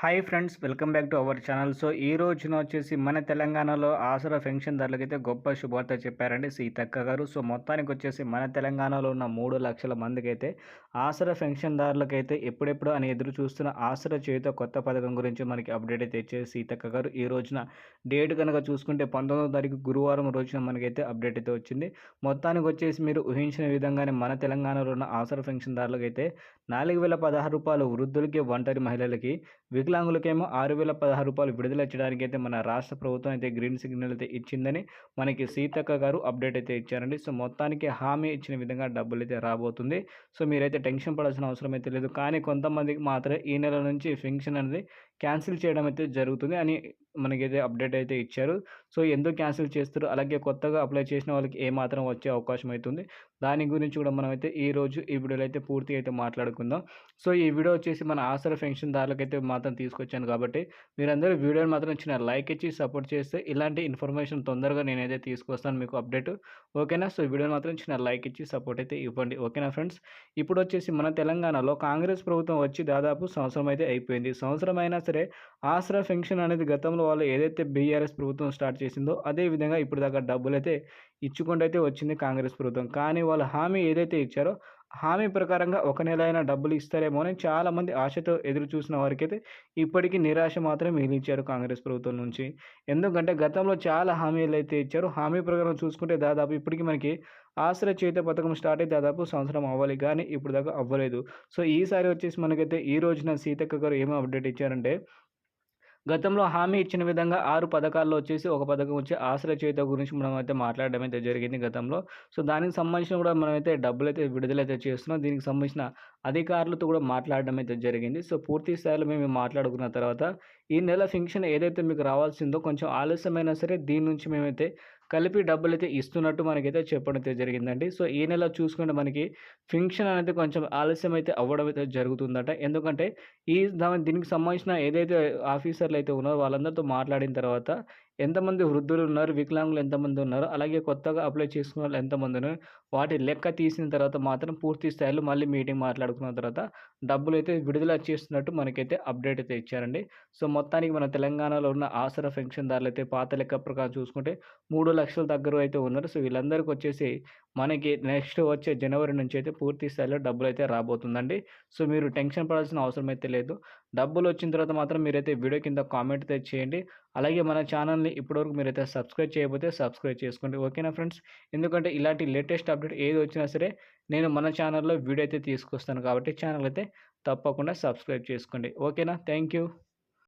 Hi friends welcome back to our channel so ఈ రోజున వచ్చేసి మన తెలంగాణలో ఆసరా పెన్షన్దారులకైతే గొప్ప శుభార్త చెప్పారండి సీతక్క గారు. సో మొత్తానికి వచ్చేసి మన తెలంగాణలో ఉన్న మూడు లక్షల మందికి అయితే ఆసరా పెన్షన్దారులకైతే ఎప్పుడెప్పుడు అని ఎదురు చూస్తున్న ఆసరా చేయుత కొత్త పథకం గురించి మనకి అప్డేట్ అయితే ఇచ్చేసి సీతక్క గారు. ఈ రోజున డేట్ కనుక చూసుకుంటే పంతొమ్మిదో తారీఖు గురువారం రోజున మనకైతే అప్డేట్ అయితే వచ్చింది. మొత్తానికి వచ్చేసి మీరు ఊహించిన విధంగానే మన తెలంగాణలో ఉన్న ఆసరా పెన్షన్దారులకైతే నాలుగు వేల పదహారు రూపాయలు వృద్ధులకి ఒంటరి మహిళలకి వికలాంగులకేమో ఆరు వేల పదహారు రూపాయలు విడుదల చేయడానికి అయితే మన రాష్ట్ర ప్రభుత్వం అయితే గ్రీన్ సిగ్నల్ అయితే ఇచ్చిందని మనకి సీతక్క గారు అప్డేట్ అయితే ఇచ్చారండి. సో మొత్తానికి హామీ ఇచ్చిన విధంగా డబ్బులు అయితే రాబోతుంది. సో మీరైతే టెన్షన్ పడాల్సిన అవసరం అయితే లేదు. కానీ కొంతమందికి మాత్రమే ఈ నెల నుంచి ఫెన్షన్ అనేది క్యాన్సిల్ చేయడం అయితే జరుగుతుంది అని మనకైతే అప్డేట్ అయితే ఇచ్చారు. సో ఎందుకు క్యాన్సిల్ చేస్తారు? అలాగే కొత్తగా అప్లై చేసిన వాళ్ళకి ఏమాత్రం వచ్చే అవకాశం అవుతుంది దాని గురించి కూడా మనం అయితే ఈ రోజు ఈ వీడియోలో అయితే పూర్తిగా అయితే మాట్లాడుకుందాం. సో ఈ వీడియో వచ్చేసి మన ఆసర పెన్షన్ దారులకైతే మాత్రం తీసుకొచ్చాను కాబట్టి మీరందరూ వీడియోని మాత్రం చిన్న లైక్ ఇచ్చి సపోర్ట్ చేస్తే ఇలాంటి ఇన్ఫర్మేషన్ తొందరగా నేనైతే తీసుకొస్తాను మీకు అప్డేట్. ఓకేనా? సో వీడియోని మాత్రం చిన్న లైక్ ఇచ్చి సపోర్ట్ అయితే ఇవ్వండి. ఓకేనా ఫ్రెండ్స్? ఇప్పుడు వచ్చేసి మన తెలంగాణలో కాంగ్రెస్ ప్రభుత్వం వచ్చి దాదాపు సంవత్సరం అయితే అయిపోయింది. సంవత్సరం అయినా సరే ఆసరా పెన్షన్ అనేది గతంలో వాళ్ళు ఏదైతే బీఆర్ఎస్ ప్రభుత్వం స్టార్ట్ చేసిందో అదే విధంగా ఇప్పుడు దాకా డబ్బులు అయితే ఇచ్చుకుంటూ అయితే వచ్చింది కాంగ్రెస్ ప్రభుత్వం. కానీ వాళ్ళు హామీ ఏదైతే ఇచ్చారో హామీ ప్రకారంగా ఒక నెల అయినా డబ్బులు ఇస్తారేమో అని చాలామంది ఆశతో ఎదురు చూసిన వారికైతే ఇప్పటికీ నిరాశ మాత్రమే మిగిలించారు కాంగ్రెస్ ప్రభుత్వం నుంచి. ఎందుకంటే గతంలో చాలా హామీలు అయితే ఇచ్చారు. హామీ ప్రకారం చూసుకుంటే దాదాపు ఇప్పటికీ మనకి ఆశ్రయ చేత పథకం స్టార్ట్ అయ్యి దాదాపు సంవత్సరం అవ్వాలి కానీ ఇప్పుడు దాకా అవ్వలేదు. సో ఈసారి వచ్చేసి మనకైతే ఈ రోజున సీతక్క గారు ఏమో అప్డేట్ ఇచ్చారంటే గతంలో హామీ ఇచ్చిన విధంగా ఆరు పథకాల్లో వచ్చేసి ఒక పథకం వచ్చి ఆశ్రయ చేత గురించి మనం అయితే మాట్లాడడం అయితే జరిగింది గతంలో. సో దానికి సంబంధించిన కూడా మనమైతే డబ్బులు అయితే విడుదలైతే చేస్తున్నాం. దీనికి సంబంధించిన అధికారులతో కూడా మాట్లాడడం అయితే జరిగింది. సో పూర్తి స్థాయిలో మేము మాట్లాడుకున్న తర్వాత ఈ నెల ఫంక్షన్ ఏదైతే మీకు రావాల్సిందో కొంచెం ఆలస్యమైనా సరే దీని నుంచి మేమైతే కలిపి డబ్బులు అయితే ఇస్తున్నట్టు మనకైతే చెప్పడం అయితే జరిగిందండి. సో ఈ నెల చూసుకుంటే మనకి ఫంక్షన్ అనేది కొంచెం ఆలస్యం అయితే అవ్వడం అయితే జరుగుతుందట. ఎందుకంటే ఈ దీనికి సంబంధించిన ఏదైతే ఆఫీసర్లు అయితే ఉన్నారో వాళ్ళందరితో మాట్లాడిన తర్వాత ఎంతమంది వృద్ధులు ఉన్నారు వికలాంగులు ఎంతమంది ఉన్నారు అలాగే కొత్తగా అప్లై చేసుకున్న వాళ్ళు ఎంతమంది ఉన్నారు వాటి లెక్క తీసిన తర్వాత మాత్రం పూర్తి స్థాయిలో మళ్ళీ మీటింగ్ మాట్లాడుకున్న తర్వాత డబ్బులు అయితే విడుదల చేస్తున్నట్టు మనకైతే అప్డేట్ అయితే ఇచ్చారండి. సో మొత్తానికి మన తెలంగాణలో ఉన్న ఆసరా పెన్షన్దారులు అయితే పాత లెక్క ప్రకారం చూసుకుంటే మూడు లక్షల దగ్గర అయితే ఉన్నారు. సో వీళ్ళందరికీ వచ్చేసి మనకి నెక్స్ట్ వచ్చే జనవరి నుంచి అయితే పూర్తి స్థాయిలో డబ్బులు అయితే రాబోతుందండి. సో మీరు టెన్షన్ పడాల్సిన అవసరం అయితే లేదు. డబ్బులు వచ్చిన తర్వాత మాత్రం మీరైతే వీడియో కింద కామెంట్ అయితే చేయండి. అలాగే మన ఛానల్ని ఇప్పటివరకు మీరైతే సబ్స్క్రైబ్ చేయకపోతే సబ్స్క్రైబ్ చేసుకోండి. ఓకేనా ఫ్రెండ్స్? ఎందుకంటే ఇలాంటి లేటెస్ట్ అప్డేట్ ఏది వచ్చినా సరే నేను మన ఛానల్లో వీడియో అయితే తీసుకొస్తాను కాబట్టి ఛానల్ అయితే తప్పకుండా సబ్స్క్రైబ్ చేసుకోండి. ఓకేనా? Thank you.